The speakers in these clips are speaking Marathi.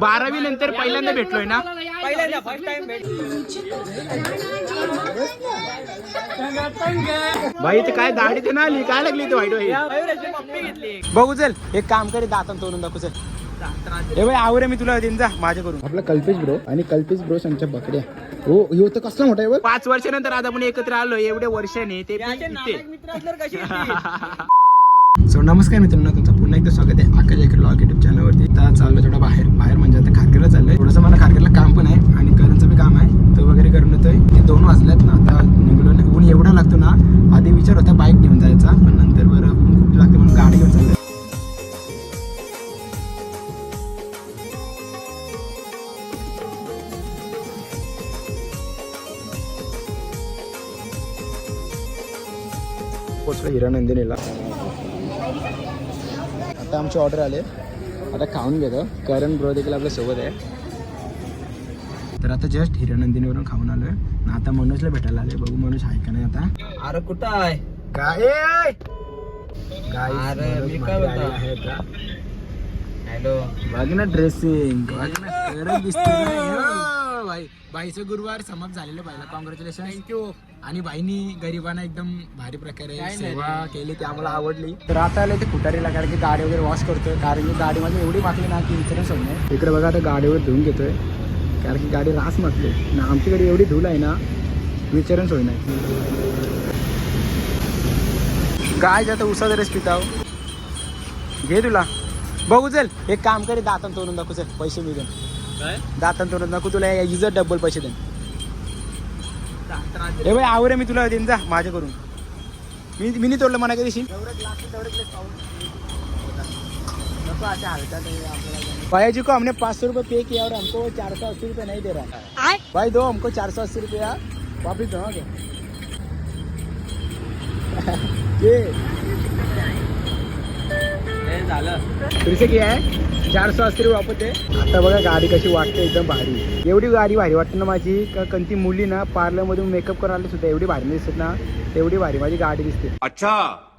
बारावी नंतर पहिल्यांदा भेटलोय ना? पहिल्यांदा फर्स्ट टाइम भेट भाई ते काय गाडी ते ना आली? काय लागली ते वाईट बघू चल एक काम करे दातन तोडून दाखवू चल. ए भाई आवरे मी तुला देईन जा माझ्या करून आपला कल्पेश ब्रो आणि कल्पेश ब्रो यांच्या बकड्या. हो ह्यो तर कसला मोठा आहे. पाच वर्षानंतर आता आपण एकत्र आलो एवढ्या वर्षाने ते? सो नमस्कार मित्रांनो तुमचं पुन्हा एकदा स्वागत आहे आकाश एक लॉग युट्यूब चॅनलवरती आता चाललो थोडा बाहेर बाहेर पोचलो हिरानंदिनीला आता आमची ऑर्डर आले. आता खाऊन घेतो. करण ब्रो देखील आपल्यासोबत आहे. तर आता जस्ट हिरानंदिनीवरून खाऊन आलोय. आणि आता मनोजला भेटायला आले बघू मनोज आहे का नाही आता. अरे कुठं आहे? काय काय? हॅलो बघ ना ड्रेसिंग बघ ना ना. यो, भाई बाईचं गुरुवार समाप्त झालेलं बाईला. कॉंग्रॅच्युलेशन थँक्यू आणि बाईनी गरिबांना एकदम भारी प्रकारे सेवा केली ती आम्हाला आवडली. तर आता आले ते कुटारीला कारण की गाडी वगैरे वॉश करतोय. कारण की गाडी माझी एवढी मागली ना की इन्शुरन्स होत नाही. इकडे बघा आता गाडीवर धुवून घेतोय. कारण की गाडी रास मागते ना आमची गाडी एवढी धूल आहे ना विचारच होई नाही. काय जातं उसा रेस पिताव? घे तुला. बघू चल. एक काम करे दातन तोडून दाखवू चल. पैसे मिळून. तोडून दाखवू तुला इजत डबल पैसे देईन. ए भाई आवरे मी तुला देईन जा माझ्या करून मी मी नाही तोडलं म्हणा कधी भैया को हमने पाँच सौ रुपये पे किया और हमको चार सौ अस्सी रुपये नहीं दे रहा है। भाई दो हमको चार सौ अस्सी रुपया वापिस दो क्या ये। हे झालं. फिर से किया है? चार सौ अस्सी रुपये वापस दे आता बघा गाडी कशी वाटते एकदम भारी. एवढी गाडी भारी वाटते ना माझी का कोणती मुली ना पार्लरमधून मेकअप करायला सुद्धा एवढी भारी दिसत ना. तेवढी भारी माझी गाडी दिसते. अच्छा.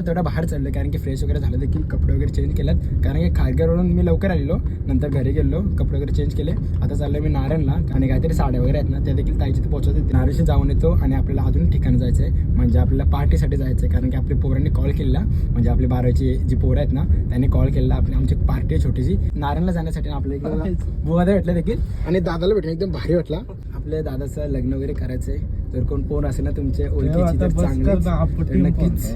थोडा बाहेर चाललं कारण की फ्रेश वगैरे झालं देखील कपडे वगैरे चेंज केलेत. कारण की खारघरवरून मी लवकर आलेलो नंतर घरी गेलो कपडे वगैरे चेंज केले. आता चाललोय मी नारायणला आणि काहीतरी साड्या वगैरे आहेत ना त्या देखील ताईची ते पोहोचवते नारायणशी जाऊन येतो आणि आपल्याला अजून ठिकाणी जायचं आहे म्हणजे आपल्याला पार्टीसाठी जायचं आहे कारण की आपल्या पोरांनी कॉल केला म्हणजे आपली बारावीची जी पोरं आहेत ना त्यांनी कॉल केला आपली आमची पार्टी आहे छोटीशी. नारायणला जाण्यासाठी आपल्याला बुवादा भेटला देखील. आणि दादाला भेटलं एकदम भारी वाटला. आपल्या दादाचं लग्न वगैरे करायचंय. जर कोण पोर असेल ना तुमचे ओळखीची तर नक्कीच.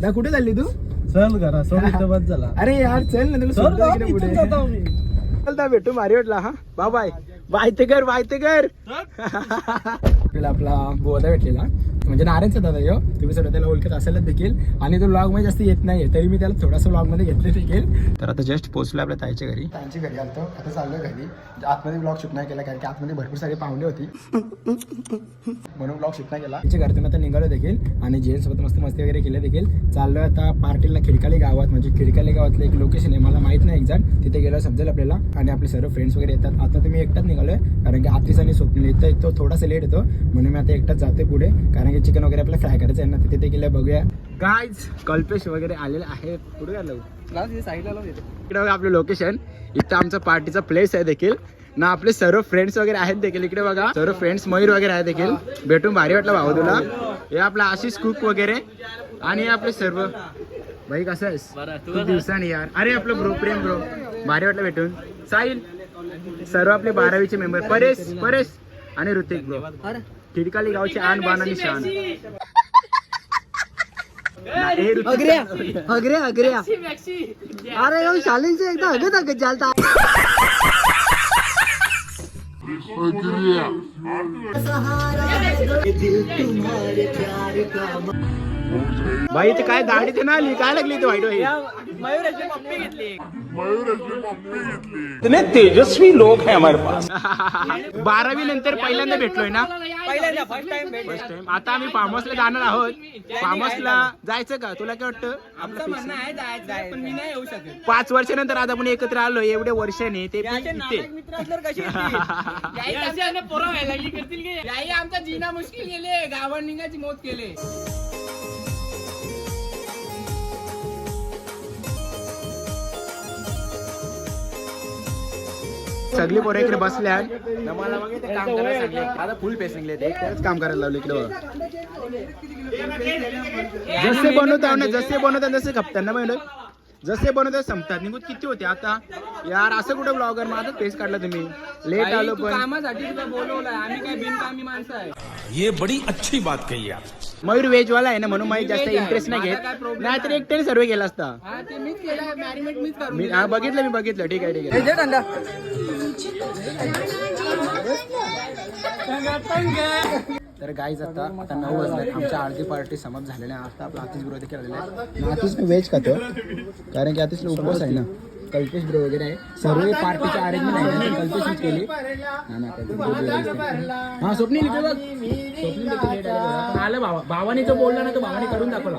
दा कुठे चालली तू? चल करा सोबत झाला. अरे यार चल ना तुला भेटू भारी वाटला हा. बा बाय. बाय ते कर बाय ते कर. आपला बोधा भेटलेला. म्हणजे नारायणचा दादा यो तुम्ही सगळं त्याला ओळखत असेलच देखील. आणि तो ब्लॉगमध्ये जास्त येत नाहीये तरी मी त्याला थोडासा ब्लॉगमध्ये घेतले देखील. तर आता जस्ट पोहोचलो आपल्या ताईच्या घरी. ताईच्या घरी आलतो. आता चाललो घरी. आतमध्ये ब्लॉग शूट नाही केला कारण की आतमध्ये भरपूर सारी पाहुणे होती. म्हणून ब्लॉग शूट नाही केला. तिच्या घरातून आता निघालो देखील. आणि जेन सोबत मस्त मस्ती वगैरे केले देखील. चाललोय आता पार्टीला खिडकाली गावात. म्हणजे खिडकाली गावातलं एक लोकेशन आहे. मला माहीत नाही एक्झॅक्ट. तिथे गेलं समजेल आपल्याला. आणि आपले सर्व फ्रेंड्स वगैरे येतात. आता तुम्ही एकटाच निघालोय. कारण की आतिश आणि स्वप्न येतो येतो थोडासा लेट येतो म्हणून मी आता एकटाच जाते पुढे. कारण की चिकन वगैरे आपल्याला फ्राय करायचं आहे ना तिथे ते गेलं बघूया. गायज कल्पेश वगैरे आलेले आहे. साईडला लावून येतो. इकडे बघा आपलं लोकेशन इथं आमचं पार्टीचा प्लेस आहे देखील. ना आपले सर्व फ्रेंड्स वगैरे आहेत देखील इकडे बघा. सर्व फ्रेंड्स मयूर वगैरे आहेत देखील. भेटून भारी वाटलं भाऊ तुला. हे आपला आशिष कुक वगैरे. आणि आपले सर्व. भाई कसं आहेस? खूप दिवसांनी यार. अरे आपलं ब्रो प्रेम ब्रो भारी वाटलं भेटून. साहिल. सर्व आपले बारावीचे मेंबर परेश परेश. आणि ऋतिक ब्रो खिडकाली गावचे आण बान आणि शान. ना, हे अग्र्या अग्र्या अग्र्या अरे हो शालींचे एकदा अगत अगत चालता दिल तुम्हारे प्यार का भाई ते काय गाडी ते ना आली काय लागली ते वाईट वाईट? इतने तेजस्वी लोग हैं हमारे पास। बारावी नंतर पहिल्यांदा भेटलोय ना? पहिल्यांदा फर्स्ट टाइम भेट फर्स्ट टाइम आता आम्ही फार्म हाऊसला जाणार आहोत. फार्म हाऊसला जायचं का? तुला काय वाटतं? आपलं fix म्हणणं आहे जायचं पण मी नाही येऊ शकत. पाच वर्षानंतर आता आपण एकत्र आलो एवढ्या वर्षाने ते पण इथे. नाटक मित्र असल्यावर कशी येतील? आमचा जीना मुश्किल गेले निघायची मौत केले. सगळी पोरं इकडे बसल्या. न मला मग इथे काम करायला सांगले आता फुल ते एकटेच काम करायला लावले इकडे बघ. जसे बनवता ना जसे बनवतात तसे खपतात ना महिला जसे बनवतात संपतात. निघून किती होते आता? यार असं कुठं ब्लॉगर माझा पेस काढला तुम्ही? लेट आलो पण. कामासाठी तुला बोलवलंय. आम्ही काय बिनकामी माणसं आहे. ये बड़ी अच्छी बात कही आप। मयूर व्हेज वाला आहे ना म्हणून मयूर जास्त. इंटरेस्ट नाही घेत. नाहीतर एकट्याने सर्वे केला असता. हा मी. हा बघितलं मी बघितलं. ठीक आहे ठीक आहे. तर गाईज आता आता नऊ वाजले आमच्या आरती पार्टी समाप्त झालेल्या आहे. आता आपला आतिश विरोधी केलेला आहे. आतिश मी व्हेज खातो. कारण की आतिशला उपवास आहे ना. कल्पेश ब्रो वगैरे आहे. सर्व पार्टीची अरेंजमेंट आहे ना. ती कल्पेशच केली. हा ना, कल्पेश. हा बघ. स्वप्नील आला. पण आलं भावा. भावाने जो बोलला ना तो भावाने करून दाखवला.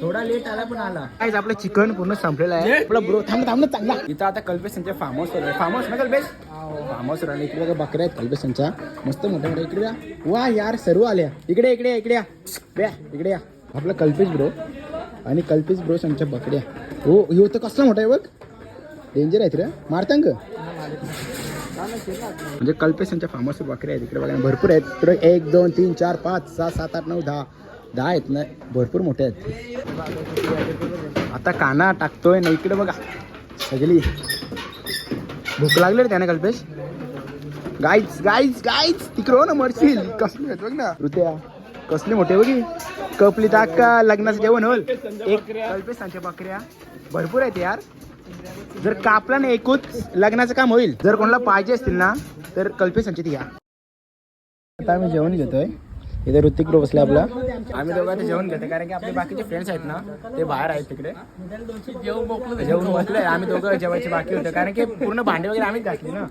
थोडा लेट आला पण आला. गाईज आपलं चिकन पूर्ण संपलेलं आहे. आपला ब्रो थांब थांब ना चांगला इथं आता कल्पेश यांच्या फार्म हाऊस फार्म हाऊस ना कल्पेश? फार्म हाऊस राहिले इकडे बघा बकऱ्या आहेत कल्पेश यांच्या. मस्त मोठ्या मोठ्या. इकडे या. वा यार सर्व आल्या. इकडे इकडे या, इकडे या. बे इकडे या. आपला कल्पेश ब्रो आणि कल्पेश ब्रो यांच्या बकऱ्या. हो ह्यो तर कसला मोठा आहे बघ? डेंजर आहेत रे. मारतांग म्हणजे कल्पेश यांच्या फार्म हाऊस बकऱ्या आहेत. इकडे बघा भरपूर आहेत. इकडे एक दोन तीन चार पाच सहा सात आठ नऊ दहा. दहा आहेत ना. भरपूर मोठे आहेत. आता काना टाकतोय ना इकडे बघा. सगळी भूक लागली रे त्याने कल्पेश. गाईच गाईच गाईच तिकडे हो ना मरशील. कसली आहेत बघ ना. रुत्या कसली मोठे बघी. कपली टाका लग्नाचं जेवण होल. एक कल्पेशांच्या बकऱ्या. भरपूर आहेत यार. जर कापला नाही एकूच लग्नाचं काम होईल जर कोणाला पाहिजे असतील ना तर कल्पेश संचित घ्या. आता आम्ही जेवण घेतोय. इथे ऋतिक ब्रो बसले आपला. आम्ही दोघं जेवण घेतो कारण की आपले बाकीचे फ्रेंड्स आहेत ना ते बाहेर आहेत तिकडे. जेवण बसले आम्ही दोघं जेवायचे बाकी होते कारण की पूर्ण भांडे वगैरे आम्हीच घातली ना.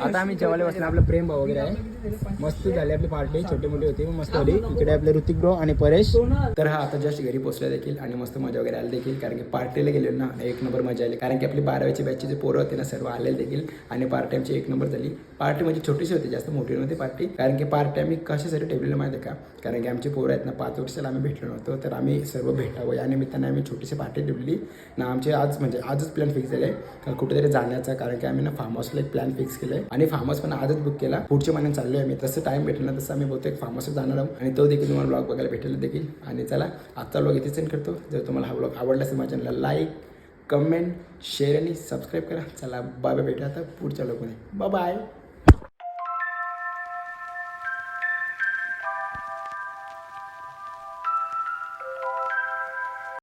आता आम्ही जेवायला बसले आपलं प्रेम भाऊ वगैरे आहे. मस्त झाली आपली पार्टी छोटी मोठी होती मस्त होती. इकडे आपले ऋतिक ब्रो आणि परेश. तर हा आता जस्ट घरी पोहोचला देखील आणि मस्त मजा वगैरे आली देखील कारण की पार्टीला गेलो ना एक नंबर मजा आली. कारण की आपली बारावीची बॅचचे जे पोरं होते ना सर्व आलेले देखील आणि पार्टी टाइमची एक नंबर झाली. पार्टी म्हणजे छोटीशी होती जास्त मोठी नव्हती पार्टी कारण की पार्टी आम्ही कशासाठी ठेवलेलं माहिती आहे का? कारण की आमची पोरं आहेत ना पाच वर्षाला आम्ही भेटलो नव्हतो तर आम्ही सर्व भेटावं. या निमित्ताने आम्ही छोटीशी पार्टी ठेवली ना आमचे आज म्हणजे आजच प्लॅन फिक्स झाले. आहे कुठेतरी जाण्याचा कारण की आम्ही ना फार्म हाऊसला एक प्लॅन फिक्स केलाय. आणि फार्म हाऊस पण आजच बुक केला. पुढच्या महिन्यात चाललोय आम्ही. तसं टाइम भेटला ना तसं आम्ही बहुतेक फार्म हाऊसला जाणार आहोत. आणि तो देखील तुम्हाला ब्लॉग बघायला भेटेल देखील. आणि चला आजचा ब्लॉग इथे सेंड करतो. जर तुम्हाला हा ब्लॉग आवडला असेल माझ्या चॅनलला लाईक कमेंट शेअर आणि सबस्क्राईब करा. चला बाय बाय भेटा आता पुढच्या ब्लॉगमध्ये बाय